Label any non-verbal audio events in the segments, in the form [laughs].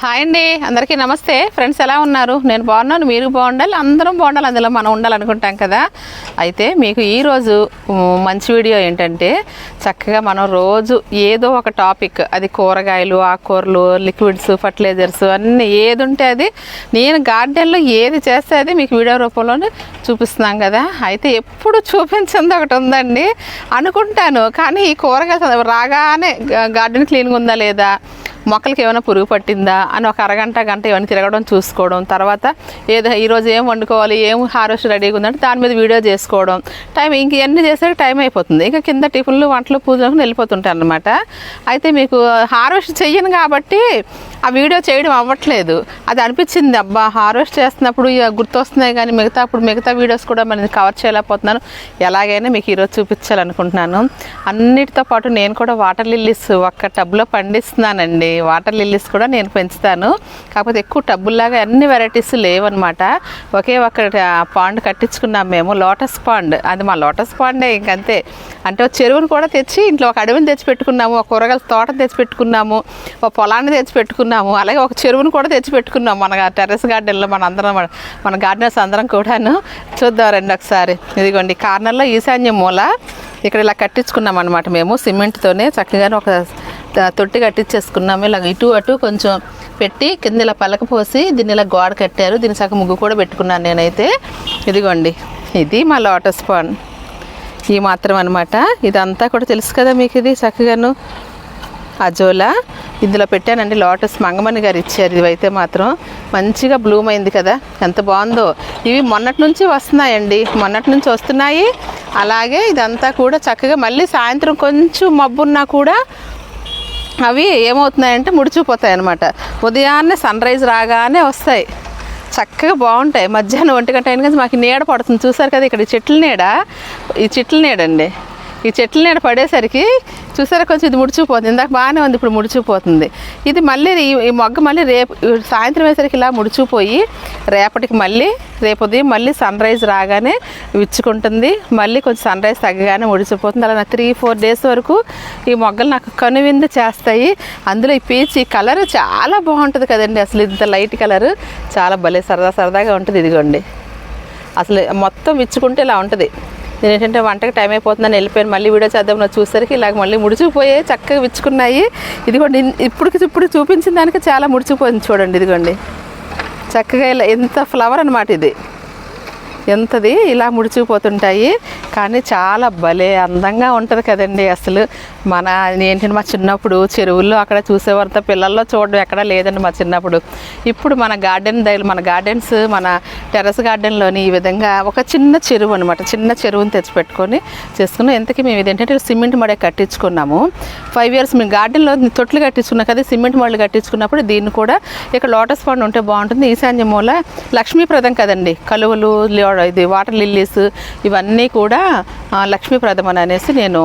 Hi అండి. అందరికీ నమస్తే. ఫ్రెండ్స్ ఎలా ఉన్నారు? నేను బాగున్నాను మీరు బాగుండాలి అందరం బాగుండాలి అందులో మనం ఉండాలనుకుంటాం కదా. అయితే మీకు ఈరోజు మంచి వీడియో ఏంటంటే చక్కగా మనం రోజు ఏదో ఒక టాపిక్ అది కూరగాయలు ఆకుకూరలు లిక్విడ్స్ ఫర్టిలైజర్స్ అన్నీ ఏది ఉంటే అది నేను గార్డెన్లో ఏది చేస్తే అది మీకు వీడియో రూపంలోనే చూపిస్తున్నాం కదా. అయితే ఎప్పుడు చూపించింది ఒకటి ఉందండి. అనుకుంటాను కానీ ఈ కూరగాయలు రాగానే గార్డెన్ క్లీన్గా ఉందా లేదా? మొక్కలకి ఏమైనా పురుగు పట్టిందా అని ఒక అరగంట గంట ఇవన్నీ తిరగడం చూసుకోవడం తర్వాత ఏదో ఈరోజు ఏం వండుకోవాలి ఏం హార్వెస్ట్ రెడీగా ఉందంటే దాని మీద వీడియో చేసుకోవడం. టైం ఇంక ఇవన్నీ చేసే టైం అయిపోతుంది. ఇంకా కింద టిఫిన్లు వంటలు పూజలకు వెళ్ళిపోతుంటాను అనమాట అయితే మీకు హార్వెస్ట్ చెయ్యను కాబట్టి ఆ వీడియో చేయడం అవ్వట్లేదు. అది అనిపించింది అబ్బా హార్వెస్ట్ చేస్తున్నప్పుడు ఇక గుర్తొస్తున్నాయి కానీ మిగతా అప్పుడు మిగతా వీడియోస్ కూడా మనం కవర్ చేయలేకపోతున్నాను. ఎలాగైనా మీకు ఈరోజు చూపించాలనుకుంటున్నాను. అన్నిటితో పాటు నేను కూడా వాటర్ లిల్లీస్ ఒక్క టబ్లో పండిస్తున్నానండి. వాటర్ లిల్లీస్ కూడా నేను పెంచుతాను. కాకపోతే ఎక్కువ టబ్బుల్లాగా అన్ని వెరైటీస్ లేవన్నమాట. ఒకే ఒక్క పాండ్ కట్టించుకున్నాం మేము లోటస్ పాండ్. అది మా లోటస్ పాండే ఇంకంతే. అంటే చెరువును కూడా తెచ్చి ఇంట్లో ఒక అడవిని తెచ్చి పెట్టుకున్నాము ఒక కూరగాయల తోటను తెచ్చి పెట్టుకున్నాము ఒక పొలాన్ని తెచ్చి పెట్టుకున్నాము అలాగే ఒక చెరువును కూడా తెచ్చి పెట్టుకున్నాము మన టెర్రస్ గార్డెన్లో మన అందరం మన- గార్డెనర్స్ అందరం కూడాను. చూద్దాం రండి ఒకసారి. ఇదిగోండి కార్నర్లో ఈశాన్య మూల. ఇక్కడ ఇలా కట్టించుకున్నాం అనమాట మేము సిమెంట్తోనే చక్కగానే ఒక తొట్టి కట్టించేసుకున్నాము ఇలా ఇటు అటు కొంచెం పెట్టి కింద ఇలా పలక పోసి దీన్ని ఇలా గోడ కట్టారు. దీని సగం ముగ్గు కూడా పెట్టుకున్నాను నేనైతే. ఇదిగోండి. ఇది మా లోటస్ పాండ్ ఈ మాత్రం అనమాట ఇదంతా కూడా తెలుసు కదా మీకు ఇది చక్కగాను. అజోలా. ఇందులో పెట్టానండి లోటస్ మంగమణి గారు ఇచ్చారు. ఇవైతే మాత్రం మంచిగా బ్లూమ్ అయింది కదా. ఎంత బాగుందో. ఇవి మొన్నటి నుంచి వస్తున్నాయండి. మొన్నటి నుంచి వస్తున్నాయి. అలాగే ఇదంతా కూడా చక్కగా మళ్ళీ సాయంత్రం కొంచెం మబ్బున్నా కూడా అవి ఏమవుతున్నాయంటే ముడిచిపోతాయి అనమాట ఉదయాన్నే సన్ రైజ్ రాగానే వస్తాయి. చక్కగా బాగుంటాయి. మధ్యాహ్నం ఒంటి గంట అయిన కానీ మాకు నీడ పడుతుంది. చూసారు కదా ఇక్కడ చెట్ల నీడ? ఈ చెట్ల నీడండి. ఈ చెట్ల నీడ పడేసరికి చూసారా కొంచెం ఇది ముడిచిపోతుంది. ఇందాక బాగానే ఉంది ఇప్పుడు ముడిచిపోతుంది. ఇది మళ్ళీ ఈ- ఈ మొగ్గ మళ్ళీ రేపు సాయంత్రం వేసరికి ఇలా ముడిచిపోయి రేపటికి మళ్ళీ రేపు ఉదయం మళ్ళీ సన్ రైజ్ రాగానే విచ్చుకుంటుంది. మళ్ళీ కొంచెం సన్ రైజ్ తగ్గగానే ముడిచిపోతుంది. అలా నాకు త్రీ ఫోర్ డేస్ వరకు ఈ మొగ్గలు నాకు కనువిందు చేస్తాయి. అందులో ఈ పీచ్ ఈ కలర్ చాలా బాగుంటుంది కదండి. అసలు ఇంత లైట్ కలర్ చాలా భలే సరదా సరదాగా ఉంటుంది ఇదిగోండి. అసలు మొత్తం విచ్చుకుంటే ఇలా ఉంటుంది. నేను ఏంటంటే వంటకి టైం అయిపోతుందని వెళ్ళిపోయాను. మళ్ళీ వీడియో చేద్దాం నాకు చూసరికి ఇలాగ మళ్ళీ ముడిచిపోయాయి చక్కగా విచ్చుకున్నాయి. ఇదిగోండి ఇప్పటికి ఇప్పుడు చూపించిన దానికి చాలా ముడిచిపోయింది చూడండి ఇదిగోండి. చక్కగా ఇలా ఎంత ఫ్లవర్ అనమాట ఇది. ఎంతది? ఇలా ముడిచిపోతుంటాయి కానీ చాలా భలే అందంగా ఉంటుంది కదండి అసలు. మన ఏంటంటే మా చిన్నప్పుడు చెరువుల్లో అక్కడ చూసేవారంత పిల్లల్లో చూడడం ఎక్కడా లేదండి మా చిన్నప్పుడు. ఇప్పుడు మన గార్డెన్ దగ్గర మన గార్డెన్స్ మన టెర్రస్ గార్డెన్లోని ఈ విధంగా ఒక చిన్న చెరువు అనమాట చిన్న చెరువుని తెచ్చిపెట్టుకొని చేసుకున్నాం. ఇంతకీ మేము ఇదేంటంటే సిమెంట్ మడే కట్టించుకున్నాము. ఫైవ్ ఇయర్స్ మేము గార్డెన్లో తొట్లు కట్టించుకున్నాం కదా సిమెంట్ మడలు కట్టించుకున్నప్పుడు దీన్ని కూడా ఇక్కడ లోటస్ పండు ఉంటే బాగుంటుంది. ఈశాన్య మూల లక్ష్మీప్రదం కదండి. కలువలు లో- ఇది వాటర్ లిల్లీస్ ఇవన్నీ కూడా ఆ, లక్ష్మీప్రదం అని అనేసి నేను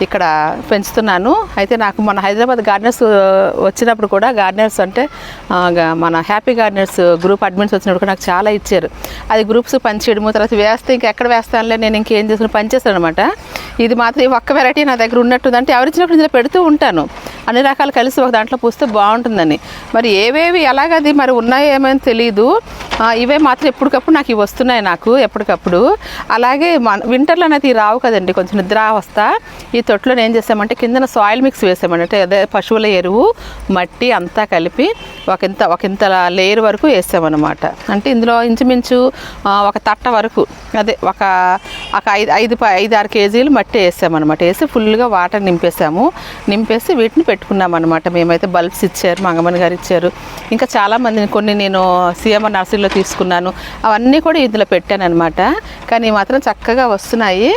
ఇక్కడ పెంచుతున్నాను. అయితే నాకు మన హైదరాబాద్ గార్డెనర్స్ వచ్చినప్పుడు కూడా గార్డెనర్స్ అంటే మన హ్యాపీ గార్డెనర్స్ గ్రూప్ అడ్మిన్స్ వచ్చినప్పుడు కూడా నాకు చాలా ఇచ్చారు. అది గ్రూప్స్ పనిచేయడము తర్వాత వేస్తే ఇంకా ఎక్కడ వేస్తానులే నేను ఇంకేం చేసుకుని పనిచేస్తాను అనమాట ఇది మాత్రం ఒక్క వెరైటీ నా దగ్గర ఉన్నట్టుంది. అంటే ఎవరిచ్చినప్పుడు ఇందులో పెడుతూ ఉంటాను. అన్ని రకాలు కలిసి ఒక దాంట్లో పూస్తే బాగుంటుందని. మరి ఏవేవి ఎలాగది మరి ఉన్నాయో ఏమో తెలియదు ఇవే మాత్రం ఎప్పటికప్పుడు నాకు ఇవి వస్తున్నాయి నాకు. ఎప్పటికప్పుడు? అలాగే మన వింటర్లో అనేది రావు కదండి కొంచెం నిద్ర వస్తా. ఈ తొట్టులో ఏం చేసామంటే కిందన సాయిల్ మిక్స్ వేసామండి అంటే అదే పశువుల ఎరువు మట్టి అంతా కలిపి ఒక ఇంత ఒక ఇంత లేయర్ వరకు వేసామన్నమాట అంటే ఇందులో ఇంచుమించు ఒక తట్ట వరకు అదే ఒక ఒక ఐదు ఐదు ఐదు ఆరు కేజీలు మట్టి వేసామన్నమాట వేసి ఫుల్గా వాటర్ నింపేసాము నింపేసి వీటిని పెట్టుకున్నాం అనమాట మేమైతే బల్బ్స్ ఇచ్చారు మంగమని గారు ఇచ్చారు. ఇంకా చాలామంది కొన్ని నేను సీఎంఆర్ నర్సరీలో తీసుకున్నాను. అవన్నీ కూడా ఇందులో పెట్టాను అనమాట కానీ మాత్రం చక్కగా వస్తున్నాయి.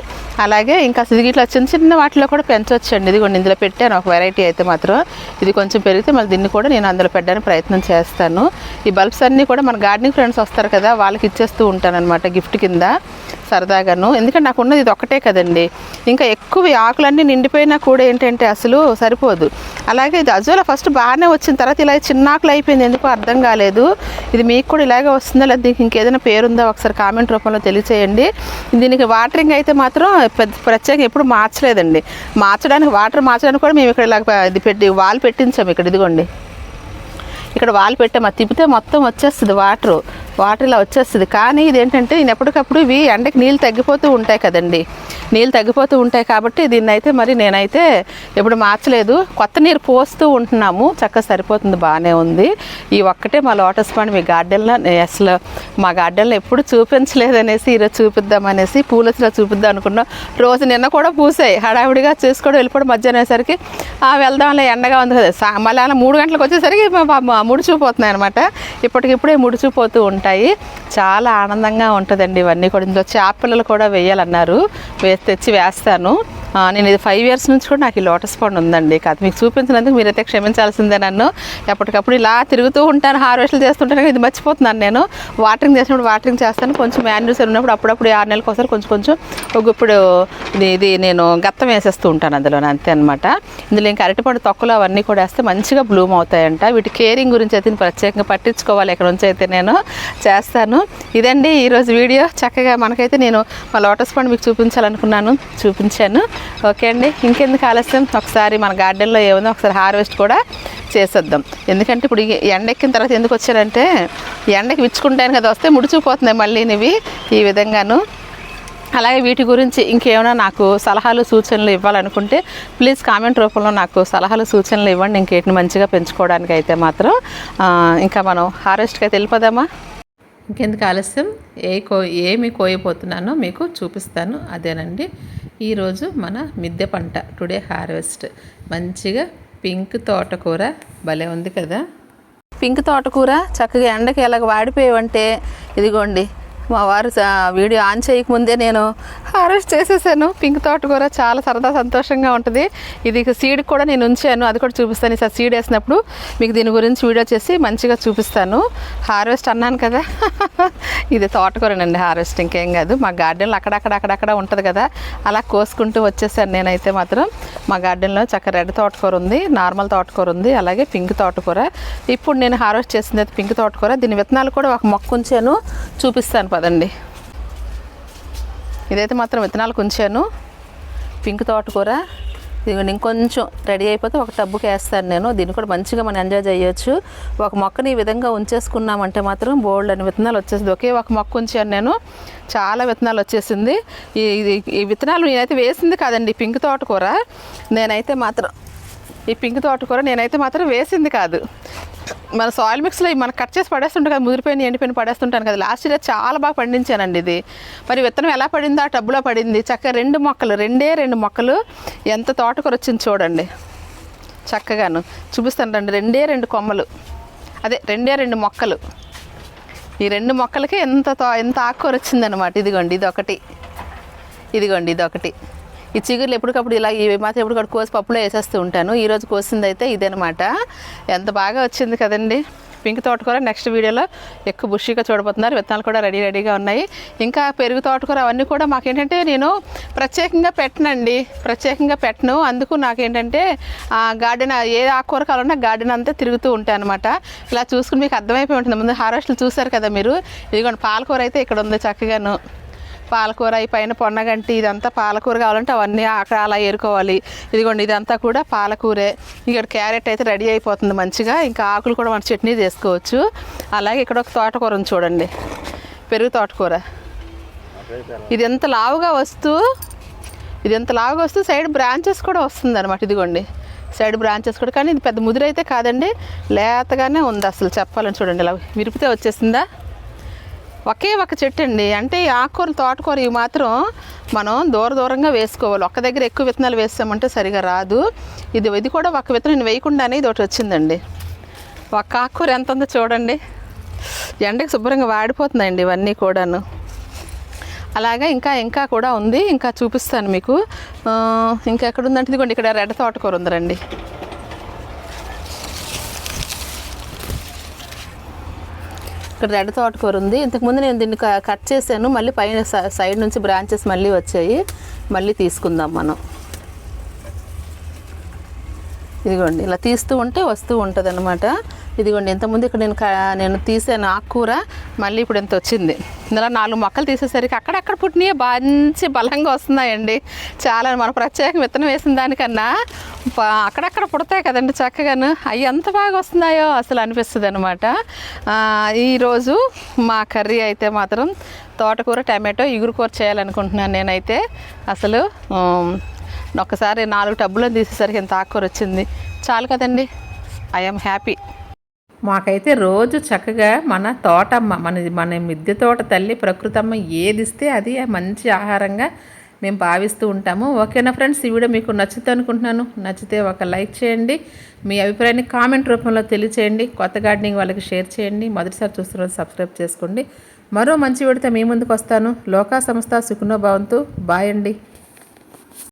అలాగే ఇంకా అసలు ఇట్లా చిన్న చిన్న వాటిలో కూడా పెంచవచ్చండి ఇది ఇందులో పెట్టాను. ఒక వెరైటీ అయితే మాత్రం. ఇది కొంచెం పెరిగితే మళ్ళీ దీన్ని కూడా నేను అందులో పెట్టడానికి ప్రయత్నం చేస్తాను. ఈ బల్బ్స్ అన్నీ కూడా మన గార్డెనింగ్ ఫ్రెండ్స్ వస్తారు కదా వాళ్ళకి ఇచ్చేస్తూ ఉంటాను అనమాట గిఫ్ట్ కింద సరదాగాను. ఎందుకంటే నాకు ఉన్నది ఇది ఒక్కటే కదండి. ఇంకా ఎక్కువ ఆకులన్నీ నిండిపోయినా కూడా ఏంటంటే అసలు సరిపోదు. అలాగే ఇది అజోలా ఫస్ట్ బాగానే వచ్చిన తర్వాత ఇలా చిన్న ఆకులు అయిపోయింది. ఎందుకో అర్థం కాలేదు. ఇది మీకు కూడా ఇలాగే వస్తుందా? లేదా దీనికి ఇంకేదైనా పేరుందా? ఒకసారి కామెంట్ రూపంలో తెలియచేయండి. దీనికి వాటరింగ్ అయితే మాత్రం పెద్ద ప్రత్యేకంగా ఎప్పుడు మార్చలేదండి. మార్చడానికి వాటర్ మార్చడానికి కూడా మేము ఇక్కడ ఇలా ఇది పెట్టి వాల్ పెట్టించాము ఇక్కడ ఇదిగోండి. ఇక్కడ వాల్ పెట్టాము తిప్పితే మొత్తం వచ్చేస్తుంది వాటరు. వాటర్ ఇలా వచ్చేస్తుంది. కానీ ఇదేంటంటే నేను ఎప్పటికప్పుడు ఇవి ఎండకి నీళ్ళు తగ్గిపోతూ ఉంటాయి కదండి. నీళ్ళు తగ్గిపోతూ ఉంటాయి కాబట్టి దీన్ని అయితే మరి నేనైతే ఎప్పుడు మార్చలేదు. కొత్త నీరు పోస్తూ ఉంటున్నాము. చక్కగా సరిపోతుంది బాగానే ఉంది. ఈ ఒక్కటే మా లోటస్ పండు మీ గార్డెన్లో అసలు మా గార్డెన్లో ఎప్పుడు చూపించలేదనేసి ఈరోజు చూపిద్దామనేసి పూలసిలో చూపిద్దాం అనుకున్నాం. రోజు నిన్న కూడా పూసాయి. హడావిడిగా చేసుకోవడం వెళ్ళిపోవడం మధ్యాహ్నం అయ్యేసరికి ఆ వెళ్దాంలే ఎండగా ఉంది కదా. మళ్ళీ అలా మూడు గంటలకు వచ్చేసరికి ముడిచిపోతున్నాయి అనమాట ఇప్పటికిప్పుడే ముడిచిపోతూ ఉంటాయి. చాలా ఆనందంగా ఉంటుందండి ఇవన్నీ కూడా. ఇందులో చేపలు కూడా వేయాలన్నారు. వేసి తెచ్చి వేస్తాను. నేను ఇది ఫైవ్ ఇయర్స్ నుంచి కూడా నాకు ఈ లోటస్ పండు ఉందండి. కాదు మీకు చూపించినందుకు మీరైతే క్షమించాల్సిందే నన్ను. ఎప్పటికప్పుడు ఇలా తిరుగుతూ ఉంటాను హార్వెస్ట్లు చేస్తుంటాను ఇది మర్చిపోతున్నాను నేను. వాటరింగ్ చేసినప్పుడు వాటరింగ్ చేస్తాను. కొంచెం మాన్యూస్ ఉన్నప్పుడు అప్పుడప్పుడు ఆరు నెలలకు ఒకసారి కొంచెం కొంచెం ఒక ఇప్పుడు ఇది నేను గత్తం వేసేస్తూ ఉంటాను అందులో అంతే అనమాట ఇందులో ఇంకా అరటిపండు తొక్కలు అవన్నీ కూడా వేస్తే మంచిగా బ్లూమ్ అవుతాయంట. వీటి కేరింగ్ గురించి అయితే ప్రత్యేకంగా పట్టించుకోవాలి ఇక్కడ నుంచి అయితే నేను చేస్తాను. ఇదండి ఈరోజు వీడియో. చక్కగా మనకైతే నేను మా లోటస్ పండు మీకు చూపించాలనుకున్నాను చూపించాను. ఓకే అండి. ఇంకెందుకు ఆలస్యం? ఒకసారి మన గార్డెన్లో ఏముందో ఒకసారి హార్వెస్ట్ కూడా చేసేద్దాం. ఎందుకంటే ఇప్పుడు ఎండెక్కిన ఎండ ఎక్కిన తర్వాత ఎందుకు వచ్చారంటే ఎండకి విచ్చుకుంటాను కదా వస్తే ముడిచిపోతున్నాయి మళ్ళీ ఇవి ఈ విధంగాను. అలాగే వీటి గురించి ఇంకేమైనా నాకు సలహాలు సూచనలు ఇవ్వాలనుకుంటే ప్లీజ్ కామెంట్ రూపంలో నాకు సలహాలు సూచనలు ఇవ్వండి. ఇంకేటిని మంచిగా పెంచుకోవడానికి అయితే మాత్రం ఇంకా మనం హార్వెస్ట్కి అయితే వెళ్ళిపోదామా? ఇంకెందుకు ఆలస్యం? ఏ కో ఏమి కోయబోతున్నానో మీకు చూపిస్తాను. అదేనండి. ఈరోజు మన మిద్దె పంట టుడే హార్వెస్ట్. మంచిగా పింక్ తోటకూర భలే ఉంది కదా. పింక్ తోటకూర చక్కగా ఎండకి ఎలాగ వాడిపోయావంటే ఇదిగోండి మా వారు వీడియో ఆన్ చేయకముందే నేను హార్వెస్ట్ చేసేసాను. పింక్ తోటకూర చాలా సరదా సంతోషంగా ఉంటుంది. ఇది సీడ్ కూడా నేను ఉంచాను. అది కూడా చూపిస్తాను. ఈసారి సీడ్ వేసినప్పుడు మీకు దీని గురించి వీడియో చేసి మంచిగా చూపిస్తాను. హార్వెస్ట్ అన్నాను కదా. [laughs] ఇది తోటకూరనండి హార్వెస్ట్ ఇంకేం కాదు. మా గార్డెన్లో అక్కడక్కడ అక్కడక్కడ ఉంటుంది కదా. అలా కోసుకుంటూ వచ్చేసాను నేనైతే మాత్రం. మా గార్డెన్లో చక్క రెడ్ తోటకూర ఉంది నార్మల్ తోటకూర ఉంది అలాగే పింక్ తోటకూర. ఇప్పుడు నేను హార్వెస్ట్ చేసింది పింక్ తోటకూర. దీని విత్తనాలు కూడా ఒక మొక్క ఉంచాను. చూపిస్తాను పదండి ఇదైతే మాత్రం విత్తనాలకు ఉంచాను పింక్ తోటకూర. ఇదిగోండి ఇంకొంచెం రెడీ అయిపోతే ఒక టబ్బుకి వేస్తాను నేను. దీన్ని కూడా మంచిగా మనం ఎంజాయ్ చేయొచ్చు. ఒక మొక్కని ఈ విధంగా ఉంచేసుకున్నామంటే మాత్రం బోల్డ్ అని విత్తనాలు వచ్చేసింది. ఒకే ఒక మొక్క ఉంచాను నేను. చాలా విత్తనాలు వచ్చేసింది. ఈ ఇది- ఈ విత్తనాలు నేనైతే వేసింది కాదండి పింక్ తోటకూర. నేనైతే మాత్రం ఈ పింక్ తోటకూర నేనైతే మాత్రం వేసింది కాదు. మన సాయిల్ మిక్స్లో మనం కట్ చేసి పడేస్తుంటాం కదా ముదిరిపోయిన ఎండిపోయిన పడేస్తుంటాను కదా లాస్ట్ ఇయర్ చాలా బాగా పండించానండి ఇది. మరి విత్తనం ఎలా పడిందో ఆ టబ్బులో పడింది. చక్కగా రెండు మొక్కలు రెండే రెండు మొక్కలు ఎంత తోటకూర వచ్చింది చూడండి. చక్కగాను చూపిస్తాను రండి రెండే రెండు కొమ్మలు. అదే రెండే రెండు మొక్కలు. ఈ రెండు మొక్కలకి ఎంత తో ఎంత ఆకుకూర వచ్చిందనమాట ఇదిగోండి ఇది ఒకటి ఇదిగోండి ఇది ఒకటి ఈ చిగుర్లు ఎప్పటికప్పుడు ఇలా ఇవి మాత్రం ఎప్పటికప్పుడు కోసి పప్పులో వేసేస్తూ ఉంటాను. ఈరోజు కోసింది అయితే ఇదనమాట. ఎంత బాగా వచ్చింది కదండి. పింక్ తోటకూర నెక్స్ట్ వీడియోలో ఎక్కువ బుషిగా చూడబోతున్నారు. విత్తనాలు కూడా రెడీ రెడీగా ఉన్నాయి. ఇంకా పెరుగు తోటకూర అవన్నీ కూడా మాకేంటంటే నేను ప్రత్యేకంగా పెట్టనండి. ప్రత్యేకంగా పెట్టను. అందుకు నాకేంటంటే గార్డెన్ ఏ ఆకుకూర కావాలన్నా గార్డెన్ అంతా తిరుగుతూ ఉంటాను అనమాట ఇలా చూసుకుని మీకు అర్థమైపోయి ఉంటుంది. ముందు హార్వెస్ట్లు చూసారు కదా మీరు? ఇదిగోండి పాలకూర అయితే ఇక్కడ ఉంది చక్కగాను. పాలకూర ఈ పైన పొన్నగంటి ఇదంతా పాలకూర కావాలంటే అవన్నీ అక్కడ అలా ఏరుకోవాలి. ఇదిగోండి ఇదంతా కూడా పాలకూరే. ఇక్కడ క్యారెట్ అయితే రెడీ అయిపోతుంది మంచిగా. ఇంకా ఆకులు కూడా మన చట్నీ చేసుకోవచ్చు. అలాగే ఇక్కడ ఒక తోటకూర ఉంది చూడండి. పెరుగు తోటకూర. ఇది ఎంత లావుగా వస్తూ ఇది ఎంత లావుగా వస్తూ సైడ్ బ్రాంచెస్ కూడా వస్తుంది అనమాట ఇదిగోండి సైడ్ బ్రాంచెస్ కూడా. కానీ ఇది పెద్ద ముదిరైతే కాదండి లేతగానే ఉంది అసలు చెప్పాలని చూడండి. ఇలా విరిపితే వచ్చేసిందా? ఒకే ఒక చెట్టు అండి అంటే ఈ ఆకుకూరలు తోటకూర ఇవి మాత్రం మనం దూర దూరంగా వేసుకోవాలి. ఒక్క దగ్గర ఎక్కువ విత్తనాలు వేసామంటే సరిగా రాదు. ఇది ఇది కూడా ఒక విత్తనం నేను వేయకుండానే ఇది ఒకటి వచ్చిందండి. ఒక్క ఆకుకూర ఎంత ఉందో చూడండి. ఎండకి శుభ్రంగా వాడిపోతున్నాయండి ఇవన్నీ కూడాను. అలాగే ఇంకా ఇంకా కూడా ఉంది. ఇంకా చూపిస్తాను మీకు. ఇంకా ఎక్కడ ఉందంటే ఇదిగోండి ఇక్కడ రెడ్ తోటకూర ఉందండి ఇక్కడ రెడ్ తోటకూర ఉంది. ఇంతకుముందు నేను దీన్ని క- కట్ చేశాను. మళ్ళీ పైన స- సైడ్ నుంచి బ్రాంచెస్ మళ్ళీ వచ్చాయి. మళ్ళీ తీసుకుందాం మనం. ఇదిగోండి ఇలా తీస్తూ ఉంటే వస్తూ ఉంటుంది అనమాట ఇదిగోండి ఇంతకుముందు ఇక్కడ నేను నేను తీసాను ఆకుకూర మళ్ళీ ఇప్పుడు ఇంత వచ్చింది. ఇలా నాలుగు మొక్కలు తీసేసరికి అక్కడక్కడ పుట్టినవి మంచి బలంగా వస్తున్నాయండి. చాలా మన ప్రత్యేక విత్తనం వేసిన దానికన్నా అక్కడక్కడ పుడతాయి కదండి చక్కగాను. అవి ఎంత బాగా వస్తున్నాయో అసలు అనిపిస్తుంది అనమాట ఈరోజు మా కర్రీ అయితే మాత్రం తోటకూర టమాటో ఇగురు కూర చేయాలనుకుంటున్నాను నేనైతే. అసలు ఒక్కసారి నాలుగు టబ్బులను తీసేసరికి ఇంత ఆకుకూర వచ్చింది. చాలు కదండి. ఐఎమ్ హ్యాపీ మాకైతే రోజు చక్కగా మన తోటమ్మ మన మన మిద్దె తోట తల్లి ప్రకృతమ్మ ఏది ఇస్తే అది మంచి ఆహారంగా మేము భావిస్తూ ఉంటాము. ఓకేనా ఫ్రెండ్స్? ఈ వీడియో మీకు నచ్చుతుంది అనుకుంటున్నాను. నచ్చితే ఒక లైక్ చేయండి. మీ అభిప్రాయాన్ని కామెంట్ రూపంలో తెలియచేయండి. కొత్త గార్డెనింగ్ వాళ్ళకి షేర్ చేయండి. మొదటిసారి చూస్తున్న సబ్స్క్రైబ్ చేసుకోండి. మరో మంచి వీడితే మీ ముందుకు వస్తాను. లోకా సంస్థ సుఖనో భవంతు. బాయ్ అండి.